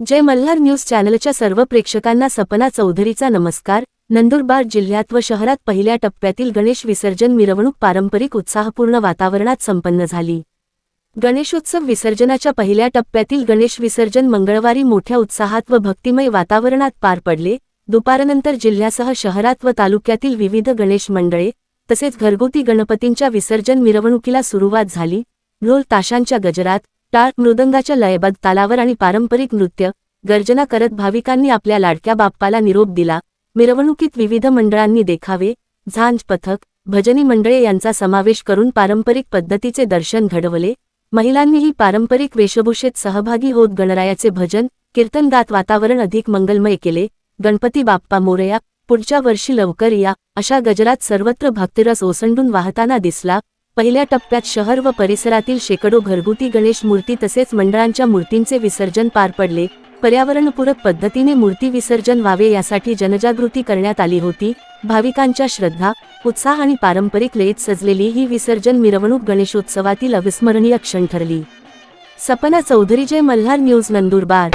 जय Malhar news चॅनलच्या सर्व प्रेक्षकांना सपना चौधरीचा नमस्कार. नंदुरबार जिल्ह्यात व शहरात पहिल्या टप्प्यातील गणेश विसर्जन मिरवणूक पारंपरिक उत्साहपूर्ण वातावरणात संपन्न झाली. गणेशोत्सव विसर्जनाच्या पहिल्या टप्प्यातील गणेश विसर्जन मंगळवारी मोठ्या उत्साहात व भक्तिमय वातावरणात पार पडले. दुपारनंतर जिल्ह्यासह शहरात व तालुक्यातील विविध गणेश मंडळे तसेच घरगुती गणपतींच्या विसर्जन मिरवणुकीला सुरुवात झाली. ढोल ताशांच्या गजरात टाळ मृदंगाच्या लयबद्ध तालावर आणि पारंपरिक नृत्य गर्जना करत भाविकांनी आपल्या लाडक्या बाप्पाला निरोप दिला. मिरवणुकीत विविध मंडळांनी देखावे झांज पथक भजनी मंडळे यांचा समावेश करून पारंपरिक पद्धतीचे दर्शन घडवले. महिलांनीही पारंपरिक वेशभूषेत सहभागी होत गणरायाचे भजन कीर्तन गात वातावरण अधिक मंगलमय केले. गणपती बाप्पा मोरया पुढच्या वर्षी लवकर या अशा गजरात सर्वत्र भक्तिरस ओसंडून वाहताना दिसला. पहिल्या टप्प्यात शहर व परिसरातील शेकडो घरगुती गणेश मूर्ती तसेच मंडळांच्या मूर्तींचे विसर्जन पार पडले. पर्यावरणपूरक पद्धतीने मूर्ती विसर्जन व्हावे यासाठी जनजागृती करण्यात आली होती. भाविकांच्या श्रद्धा उत्साह आणि पारंपरिक लयीत सजलेली ही विसर्जन मिरवणूक गणेशोत्सवातील अविस्मरणीय क्षण ठरली. Sapna Chaudhary Jai Malhar news Nandurbar.